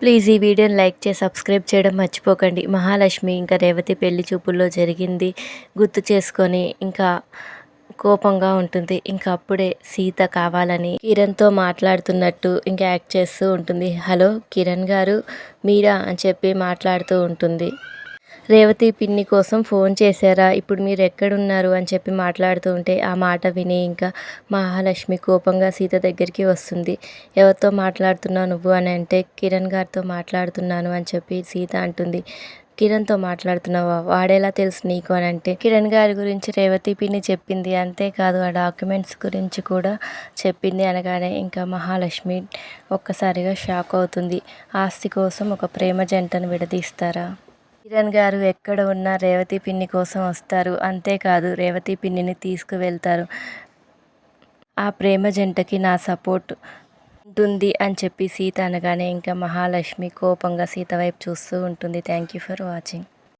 Please ఈ వీడియోని like చేసి సబ్స్క్రైబ్ చేయడం మర్చిపోకండి. మహాలక్ష్మి ఇంకా రేవతి పెళ్ళి చూపుల్లో జరిగింది. గుర్తు చేసుకొని ఇంకా కోపంగా ఉంటుంది. ఇంకా అప్పుడే సీత కావాలని కిరణ్తో మాట్లాడుతున్నట్టు ఇంకా యాక్ట్ చేస్తూ ఉంటుంది. హలో కిరణ్ గారు మీరా అని చెప్పి మాట్లాడుతూ ఉంటుంది. రేవతి పిన్ని కోసం ఫోన్ చేశారా? ఇప్పుడు మీరు ఎక్కడున్నారు? అని చెప్పి మాట్లాడుతూ ఉంటే ఆ మాట విని ఇంకా మహాలక్ష్మి కోపంగా సీత దగ్గరికి వస్తుంది. ఎవరితో మాట్లాడుతున్నావు నువ్వు అని అంటే కిరణ్ గారితో మాట్లాడుతున్నాను అని చెప్పి సీత అంటుంది. కిరణ్తో మాట్లాడుతున్నావా? వాడేలా తెలుసు నీకు అని అంటే కిరణ్ గారి గురించి రేవతి పిన్ని చెప్పింది. అంతేకాదు ఆ డాక్యుమెంట్స్ గురించి కూడా చెప్పింది అనగానే ఇంకా మహాలక్ష్మి ఒక్కసారిగా షాక్ అవుతుంది. ఆస్తి కోసం ఒక ప్రేమ జంటను విడదీస్తారా? కిరణ్ గారు ఎక్కడ ఉన్నా రేవతి పిన్ని కోసం వస్తారు. అంతేకాదు రేవతి పిన్నిని తీసుకువెళ్తారు. ఆ ప్రేమ జంటకి నా సపోర్ట్ ఉంటుంది అని చెప్పి సీత అనగానే ఇంకా మహాలక్ష్మి కోపంగా సీత వైపు చూస్తూ ఉంటుంది. Thank you for watching.